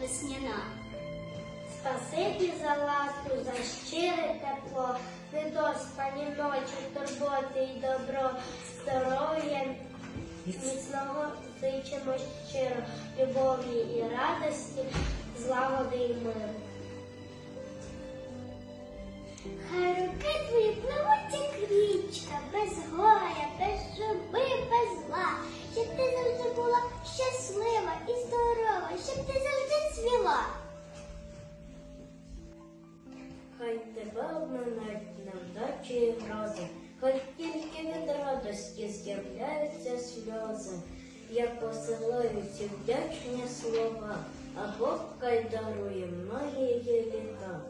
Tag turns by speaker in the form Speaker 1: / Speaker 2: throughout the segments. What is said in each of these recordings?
Speaker 1: весняна.
Speaker 2: Спасибі за ласку, за щире тепло, недоспані ночі, турботи і добро, здоров'я, міцного зичимо щиро, любові і радості, злагоди і миру.
Speaker 1: Хай руки твої пливуть, як річка, без горя,
Speaker 2: тебе обминають невдачі і грози, хай тільки від радості з'являються сльози, як посилаються вдячні слова, а Бог хай дарує многії літа.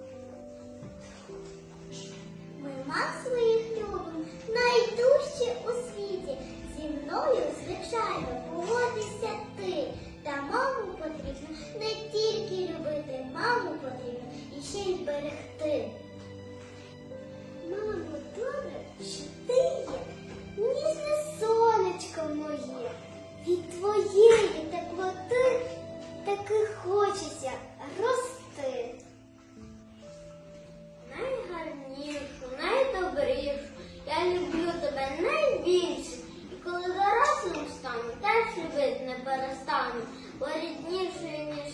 Speaker 1: Ми мам своїх любим, найдужче у світі. Зі мною, звичайно, поводишся ти. Та маму потрібно не тільки любити, маму потрібно і ще й берегти. Добре, що ти є, ніжне сонечко моє. Від твоєї теплоти таки хочеться рости.
Speaker 2: Найгарнішу, найдобрішу, я люблю тебе найбільше. І коли дорослим стану, теж любити не перестану, бо ріднішої, ніж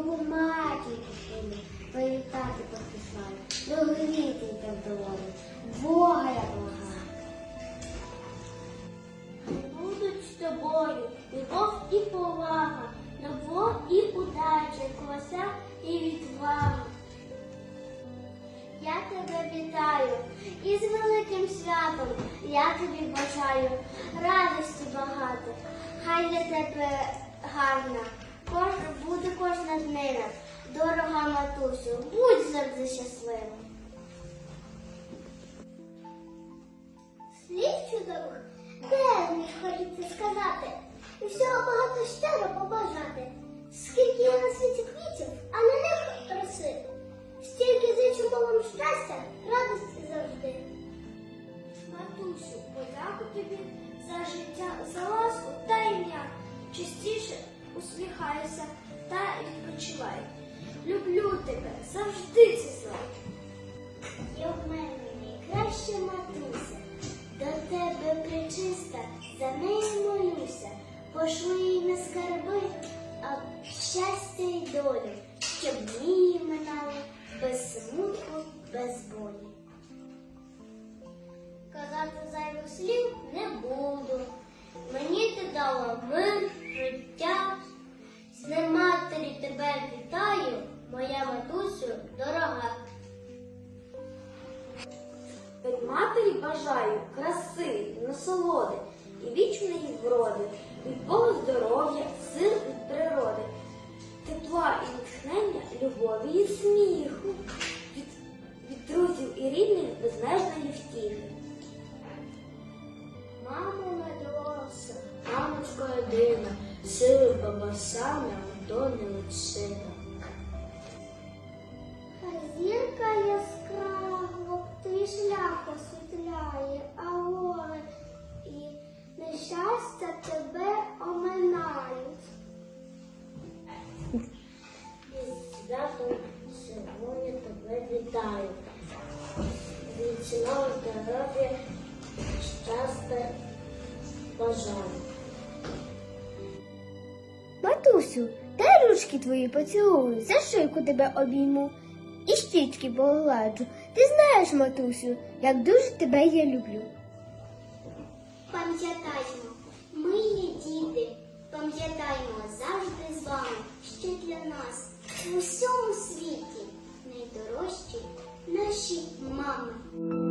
Speaker 1: Любу свою, привітати поспішаю, догріти йде в Бога я благаю.
Speaker 2: Будуть з тобою любов і повага, добро і удача, краса і відвага.
Speaker 1: Я тебе вітаю із великим святом. Я тобі бажаю радості багато. Хай для тебе гарна, буде кожна днина. Дорога матусю, будь завжди щаслива. Слів чудових, де мені хочеться сказати, і всього багато щиро побажати. Скільки є на світі квітів, а на них роси. Стільки зичу малим щастя, радості завжди. Матусю, подяку тобі за життя, за ласку та ім'я. Частіше усміхайся та відпочивай. Люблю тебе, завжди це знай. В мене найкраща матуся, до тебе причиста, за нею молюся, пошли їй на скарби, а щастя й долю, щоб дні минали без смутку, без болі.
Speaker 2: Казати зайвих матері бажаю краси, насолоди і вічної вроди, від Бога здоров'я, сил від природи, тепла і натхнення, любові і сміху, від, від друзів і рідних безмежної втіхи. Мамо медроса, мамочко єдина, сили бабасами, то не личина.
Speaker 1: Хай зірка яскраво твій шлях освітляє, а горе і нещастя тебе оминають.
Speaker 2: Святом сьогодні тебе вітаю. Вічного здоров'я, щастя бажаю.
Speaker 1: Матусю, дай ручки твої поцілую, за шийку тебе обійму і щічки погладжу. Ти знаєш, матусю, як дуже тебе я люблю. Пам'ятаємо, ми є діти, пам'ятаємо завжди з вами, що для нас в усьому світі найдорожчі наші мами.